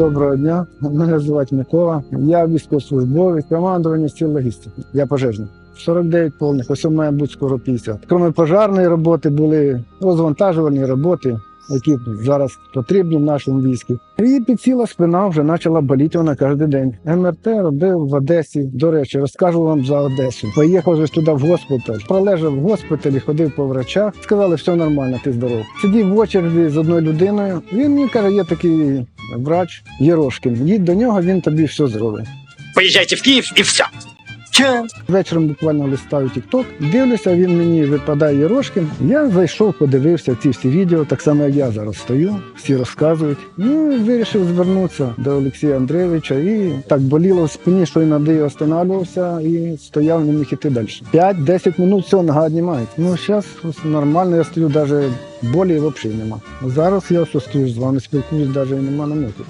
Доброго дня. Мене звати Микола. Я військовослужбовець командування сил логістики. Я пожежник. 49 повних, ось має бути скоро 50. Крім пожежної роботи, були розвантажувальні роботи, які зараз потрібні в нашому війську. І підсіла спина вже почала боліти вона кожен день. МРТ робив в Одесі. До речі, розкажу вам за Одесу. Поїхав же туди в госпіталь. Пролежав в госпіталі, ходив по врачах. Сказали, все нормально, ти здоров. Сидів в очереді з одною людиною. Він мені каже, є такий врач Єрошкін. Їдь до нього, він тобі все зробить. Поїжджайте в Київ і все. Вечором буквально листаю TikTok, дивлюся, він мені випадає Єрошкін. Я зайшов, подивився ці всі відео, так само як я зараз стою, всі розказують. Ну вирішив звернутися до Олексія Андрійовича. І так боліло в спині, що надий останавливався і стояв, не міг іти далі. 5-10 минут все, нога знімає. Ну зараз нормально, я стою, навіть болі взагалі нема. Зараз я все стою з вами, спілкуюсь, навіть нема намеку.